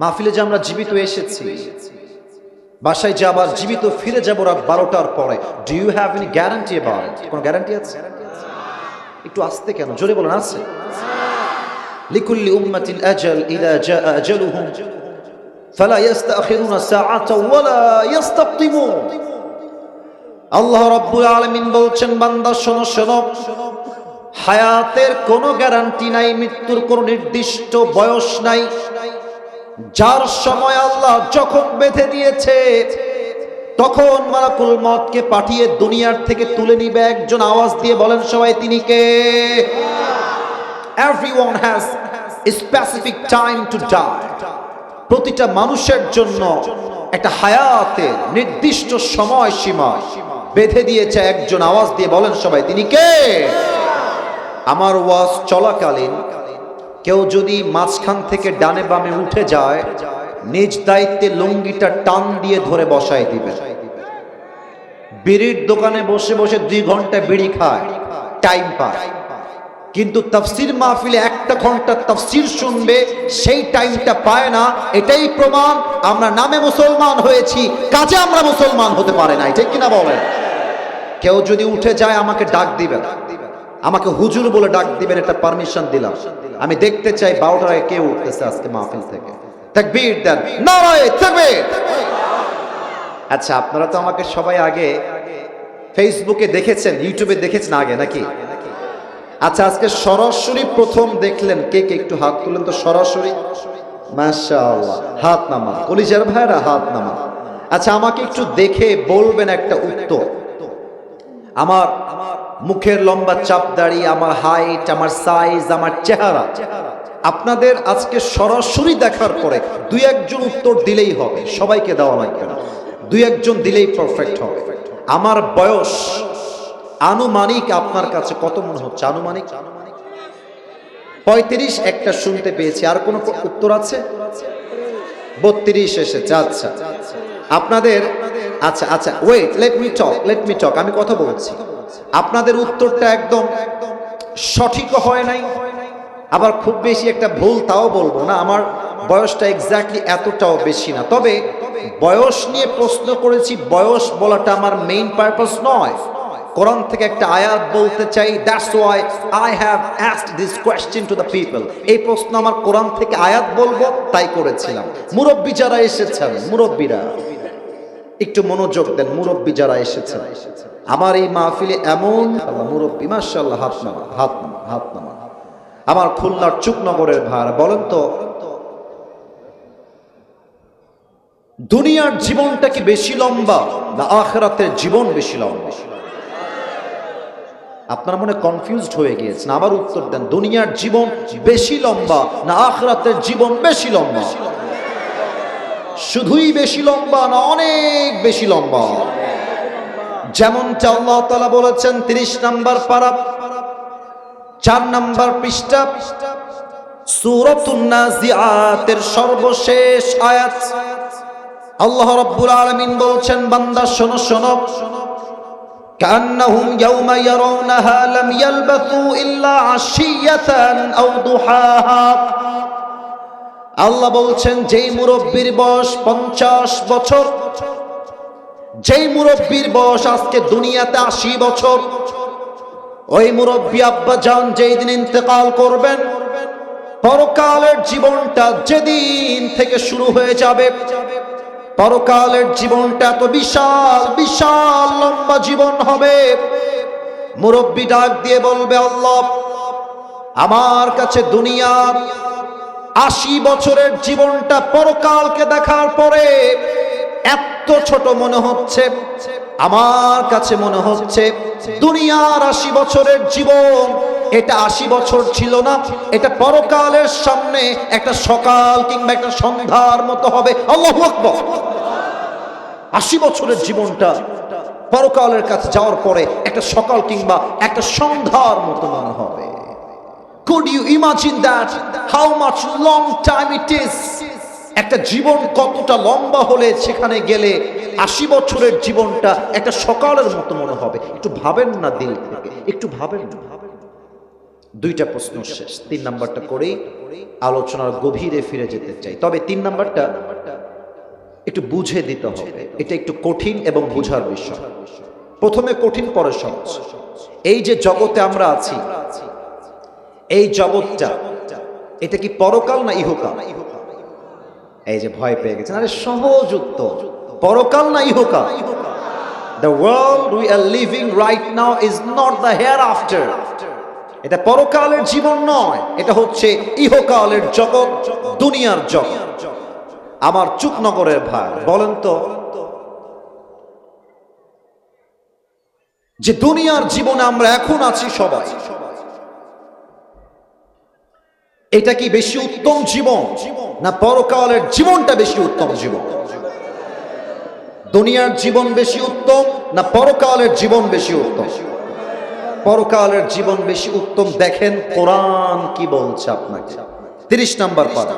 মাহফিলে যে আমরা জীবিত এসেছি, বাসায় যে আবার জীবিত ফিরে যাব রাত বারোটার পরে do you have any guarantee কোনো গ্যারান্টি আছে? একটু আসতে কেন? জোরে বলেন, আছে। লিকুল্লি আজাল ইদা জা আজালুহুম, ফালা সাআতা ওয়ালা আল্লাহ রাব্বুল আলামিন বলছেন, বান্দা, শোনো শোনো। হায়াতের কোনো গ্যারান্টি নাই, মৃত্যুর কোনো নির্দিষ্ট বয়স নাই। যার সময় আল্লাহ যখন বেঁধে দিয়েছে, তখন মালাকুল মতকে পাঠিয়ে দুনিয়ার থেকে তুলে নিবে একজন আওয়াজ দিয়ে বলেন সবাই, তিনি কে? Everyone has specific time to die প্রতিটা মানুষের জন্য একটা হায়াতে নির্দিষ্ট সময় সীমা বেঁধে দিয়েছে একজন আওয়াজ দিয়ে বলেন সবাই, তিনি কে? আমার ওয়াজ চলাকালীন কেউ যদি মাঝখান থেকে ডানে বামে উঠে যায়, নিজ দায়িত্বে লুঙ্গিটা টান দিয়ে ধরে বসায় দিবে। বিড়ির দোকানে বসে বসে দুই ঘণ্টা বিড়ি খায়। টাইম পায় কিন্তু তফসির মাহফিলে একটা ঘণ্টা তফসির শুনবে, সেই টাইমটা পায় না। এটাই প্রমাণ, আমরা নামে মুসলমান হয়েছি, কাজে আমরা মুসলমান হতে পারে না ঠিক কিনা বলেন? কেউ যদি উঠে যায়, আমাকে ডাক দিবেন আমাকে হুজুর বলে ডাক দিবেন, এটা পারমিশন দিলাম। আমি দেখতে চাই বারোটার আগে কে উঠতেছে আজকে মাহফিল থেকে। তাকবীর দেন। নারায়ে তাকবীর। আচ্ছা আপনারা তো আমাকে সবাই আগে ফেসবুকে দেখেছেন, ইউটিউবে দেখেছেন আগে নাকি? আচ্ছা আজকে সরাসরি প্রথম দেখলেন কে কে? একটু হাত তুলেন তো সরাসরি। মাশাআল্লাহ, হাত নামা কলিজার ভাইরা হাত নামা আচ্ছা আমাকে একটু দেখে বলবেন একটা উত্তর। আমার মুখের লম্বা চাপ দাড়ি, আমার হাইট আমার সাইজ আমার চেহারা। আপনাদের আজকে সরাসরি দেখার পরে দুই একজন উত্তর দিলেই হবে, সবাইকে দেওয়া লাগবে না দুই একজন দিলেই পারফেক্ট হবে। আমার বয়স আনুমানিক আপনার কাছে কত মনে হচ্ছে? আনুমানিক? পঁয়ত্রিশ একটা শুনতে পেয়েছি। আর কোনো উত্তর আছে? বত্রিশ এসেছে আচ্ছা। আপনাদের আচ্ছা আচ্ছা wait let me talk let me talk আমি কথা বলছি। আপনাদের উত্তরটা একদম সঠিক হয় নাই। আবার খুব বেশি একটা ভুল তাও বলব না, আমার বয়সটা এক্স্যাক্টলি এতটাও বেশি না। তবে বয়স নিয়ে প্রশ্ন করেছি, বয়স বলাটা আমার মেইন পারপাস নয়। কোরআন থেকে একটা আয়াত বলতে চাই that's why I have asked this question to the people এই প্রশ্ন আমার কোরআন থেকে আয়াত বলব, তাই করেছিলাম। মুরব্বী যারা এসেছেন, মুরব্বীরা, একটু মনোযোগ দেন, মুরব্বী যারা এসেছেন। আমার এই মাহফিলে এমন মুরব্বী, মাশাআল্লাহ, হাত নামা হাত নামা হাত নামা। আমার খুলনার চুকনগরের ভাড়া বলেন তো, দুনিয়ার জীবনটা কি বেশি লম্বা না আখরাতের জীবন বেশি লম্বা? আপনার মনে কনফিউজড হয়ে গিয়েছেন আবার উত্তর দেন, দুনিয়ার জীবন বেশি লম্বা না আখরাতের জীবন বেশি লম্বা? শুধুই বেশি লম্বা না অনেক বেশি লম্বা? যেমনটা আল্লাহ তালা বলেছেন, তিরিশ নাম্বার পারা, চার নাম্বার পৃষ্ঠা সুরতুন্নাজিআতের সর্বশেষ আয়াত। আল্লাহ রাব্বুল বলছেন, বান্দা, শোনো শোনো। কান্নাহুম ইয়াউমা ইয়ারাউনাহা লাম ইয়ালবাসু ইল্লা আশিয়াতান আল্লাহ বলছেন, যেই মুরব্বীর বয়স পঞ্চাশ বছর যেই মুরব্বীর বয়স আজকে দুনিয়াতে আশি বছর, ওই মুরব্বী আব্বা যান যেই দিন ইন্তেকাল করবেন, পরকালের জীবনটা যেদিন থেকে শুরু হয়ে যাবে, পরকালের জীবনটা এত বিশাল বিশাল লম্বা জীবন হবে। মুরব্বী ডাক দিয়ে বলবে, আল্লাহ, আমার কাছে দুনিয়ার আশি বছরের জীবনটা পরকালকে দেখার পরে এত ছোট মনে হচ্ছে, আমার কাছে মনে হচ্ছে দুনিয়ার আশি বছরের জীবন, এটা আশি বছর ছিল না, এটা পরকালের সামনে একটা সকাল কিংবা একটা সন্ধ্যার মতো হবে আশি বছরের জীবনটা পরকালের কাছে যাওয়ার পরে একটা সকাল কিংবা একটা সন্ধ্যার মতো মনে হবে Could you imagine that? How much long time it is? একটা জীবন কতটা লম্বা হলে সেখানে গেলে আশি বছরের জীবনটা একটা সকালের মতো মনে হবে। একটু ভাবেন না দিল থেকে। একটু ভাবেন দুইটা প্রশ্ন শেষ। তিন নাম্বারটা করেই আলোচনার গভীরে ফিরে যেতে চাই। তবে তিন নাম্বারটা একটু বুঝে দিতে হবে। এটা একটু কঠিন এবং বুঝার বিষয়। প্রথমে কঠিন, পরে সহজ। এই যে জগতে আমরা আছি, এই জগৎটা, এটা কি পরকাল না ইহকাল? এই যে ভয় পেয়ে গেছেন, আরে সহজ পরকাল না ইহকাল? The world we are living right now is not the hereafter এটা পরকালের জীবন নয়, এটা হচ্ছে ইহকালের জগৎ, দুনিয়ার জগৎ। আমার চুকনগরের ভাই, বলেন তো, যে দুনিয়ার জীবনে আমরা এখন আছি সবাই, এটা কি বেশি উত্তম জীবন? না পরকালের জীবনটা বেশি উত্তম জীবন? দুনিয়ার জীবন বেশি উত্তম না পরকালের জীবন বেশি উত্তম? পরকালের জীবন বেশি উত্তম দেখেন কোরআন কি বলছে আপনাকে। তিরিশ নাম্বার পারা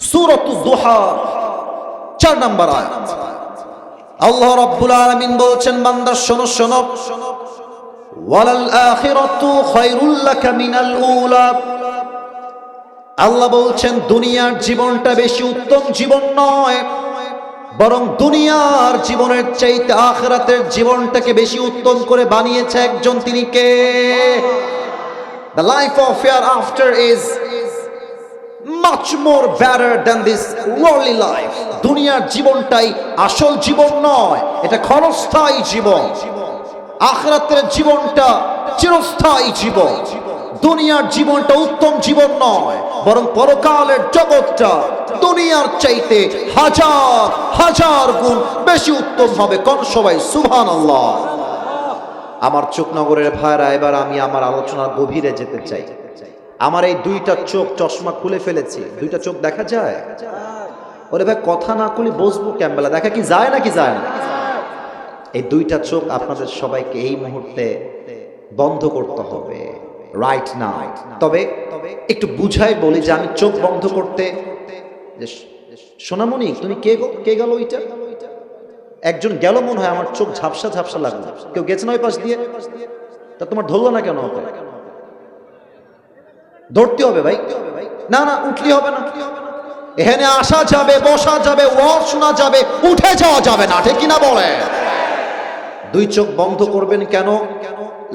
সুরত দুহা চার নাম্বার আয়াত। আল্লাহ রাব্বুল আলামিন বলছেন, বান্দা, শোনো শোনো। ওয়ালাল আখিরাতু খায়রুল লাকা মিনাল উলা। আল্লাহ বলছেন, দুনিয়ার জীবনটা বেশি উত্তম জীবন নয়, বরং দুনিয়ার জীবনের চাইতে আখরাতের জীবনটাকে বেশি উত্তম করে বানিয়েছে একজন। তিনি কে? Life of hereafter is much more better than this worldly life দুনিয়ার জীবনটাই আসল জীবন নয়, এটা ক্ষণস্থায়ী জীবন। আখরাতের জীবনটা চিরস্থায়ী জীবন। দুনিয়ার জীবনটা উত্তম জীবন নয়, বরং পরকালের জগৎটা দুনিয়ার চাইতে হাজার হাজার গুণ বেশি উত্তম হবে। কোন সবাই আল্লাহ আমার চোখনগরের ভাইরা, এবার আমি আমার আলোচনার গভীরে যেতে চাই। আমার এই দুইটা চোখ চশমা খুলে ফেলেছি। দুইটা চোখ দেখা যায়? ওরে ভাই, কথা না খুলে বসবো ক্যাম্বেলা? দেখা কি যায় নাকি যায় না? এই দুইটা চোখ আপনাদের সবাইকে এই মুহূর্তে বন্ধ করতে হবে। রাইট না তবে একটু বুঝাই বলি যে আমি চোখ বন্ধ করতে যে সোনামণি, তুমি কে কে গেল ওইটা? একজন গেল মনে হয়, আমার চোখ ঝাপসা ঝাপসা লাগল। কেউ গেছে না ওই পাশ দিয়ে? তা তোমার ধরলো না কেন ওকে? ধরতে হবে ভাই। না না, উঠলি হবে না। এখানে আসা যাবে, বসা যাবে, ওয়াজ শোনা যাবে, উঠে যাওয়া যাবে না, ঠিক কিনা বলে? দুই চোখ বন্ধ করবেন কেন?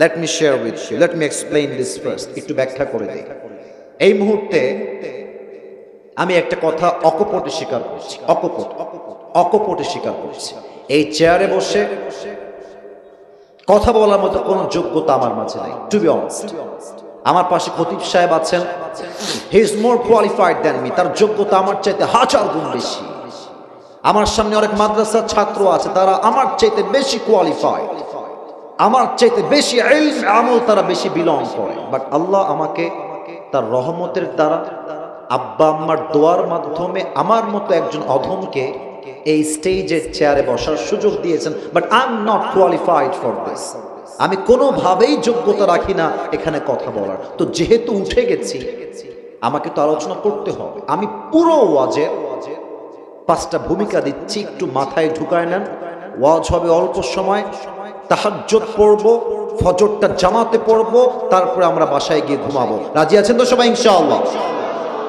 Let me share with you let me explain this first একটু ব্যাখ্যা করে দিই। এই মুহূর্তে আমি একটা কথা অকপটে স্বীকার করছি, অকপট, অকপটে স্বীকার করছি। এই চেয়ারে বসে কথা বলার মতো কোনো যোগ্যতা আমার মাঝে নাই টু বি অনেস্ট আমার পাশে খতিব সাহেব আছেন। He is more qualified than me তার যোগ্যতা আমার চাইতে হাজার গুণ বেশি। আমার সামনে অনেক মাদ্রাসার ছাত্র আছে, তারা আমার চাইতে বেশি কোয়ালিফাইড আমার চাইতে বেশি আমল তারা বেশি বিলং করে। বাট আল্লাহ আমাকে তার রহমতের দ্বারা আব্বা আম্মার দোয়ার মাধ্যমে আমার মতো একজন অধমকে এই স্টেজের চেয়ারে বসার সুযোগ দিয়েছেন। But I am not qualified for this আমি কোনোভাবেই যোগ্যতা রাখি না এখানে কথা বলার। তো যেহেতু উঠে গেছি, আমাকে তো আলোচনা করতে হবে। আমি পুরো ওয়াজে পাঁচটা ভূমিকা দিচ্ছি, একটু মাথায় ঢুকায় নেন। ওয়াজ হবে অল্প সময় তাহাজ্জত পড়ব, ফজরটা জামাতে পড়ব, তারপরে আমরা বাসায় গিয়ে ঘুমাবো। রাজি আছেন তো সবাই, ইনশাআল্লাহ?